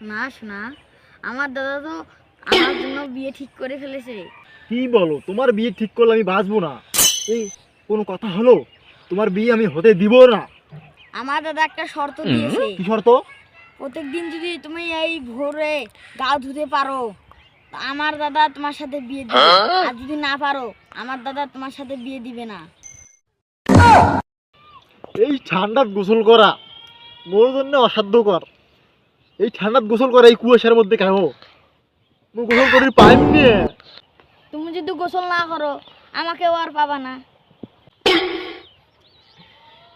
শোনা শোনা। আমার দাদা তো আমার জন্য বিয়ে ঠিক করে ফেলেছে। কি বলো? তোমার বিয়ে ঠিক করলে আমি বাঁচবো না। এই কোনো কথা হলো? তোমার বিয়ে আমি হতে দিব না। আমার দাদা একটা শর্ত দিয়েছে। কি শর্ত? প্রত্যেকদিন যদি তুমি এই ভোরে গা ধুতে পারো আমার দাদা তোমার সাথে বিয়ে দিবে। আর যদি না পারো আমার দাদা তোমার সাথে বিয়ে দিবে না। এই ঠান্ডাত গোসল করা মোর জন্য অসাধ্যকর। এই ঠান্ডাত গোসল করা এই কুয়াশার মধ্যে কেন? মই গোসল করি পাইম নিয়ে তুমি যদি গোসল না করো আমাকেও আর পাবা না।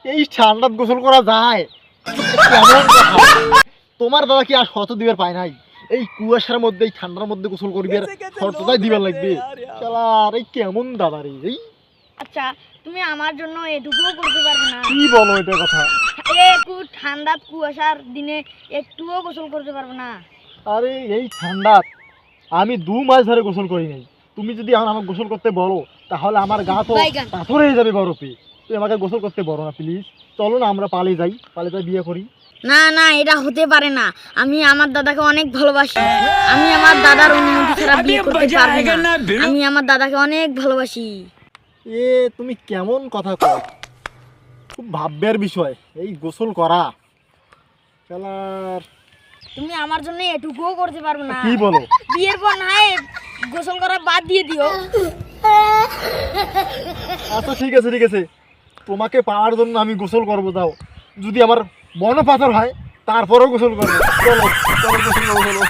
এই ঠান্ডাত গোসল করা যায়। তোমার দাদা কি আর শর্ত দিবার পায় নাই? এই কুয়াশার মধ্যে এই ঠান্ডার মধ্যে গোসল করবি আর শর্তটাই দিবার লাগবে। চালার এই কেমন দাদা রে এই? আচ্ছা তুমি আমার জন্য এটুকুও করতে পারবে না। কি বলো এটা কথা? একটু ঠান্ডা কুয়াশার দিনে একটুও গোসল করতে পারবে না। আরে এই ঠান্ডাত আমি দু মাস ধরে গোসল করি নাই। তুমি যদি এখন আমাকে গোসল করতে বলো তাহলে আমার গা তো পাথর হয়ে যাবে বরফে। তুমি আমাকে গোসল করতে বলো না প্লিজ চলো না আমরা পালে যাই। পালে যাই বিয়ে করি। না না এটা হতে পারে না। আমি আমার দাদাকে অনেক ভালোবাসি। আমি আমার দাদার অনুমতি ছাড়া বিয়ে করতে পারব না। আমি আমার দাদাকে অনেক ভালোবাসি। এ তুমি কেমন কথা কও? খুব ভাববার বিষয় এই গোসল করা। খেলার তুমি আমার জন্য এটুকুও করতে পারবে না। কি বলো? বিয়ের পর না হয় গোসল করা বাদ দিয়ে দিও। আচ্ছা ঠিক আছে ঠিক আছে। তোমাকে পাওয়ার জন্য আমি গোসল করব দাও। যদি আমার মন পাথর হয় তারপরেও গোসল করব। চলো চলো গোসল করব।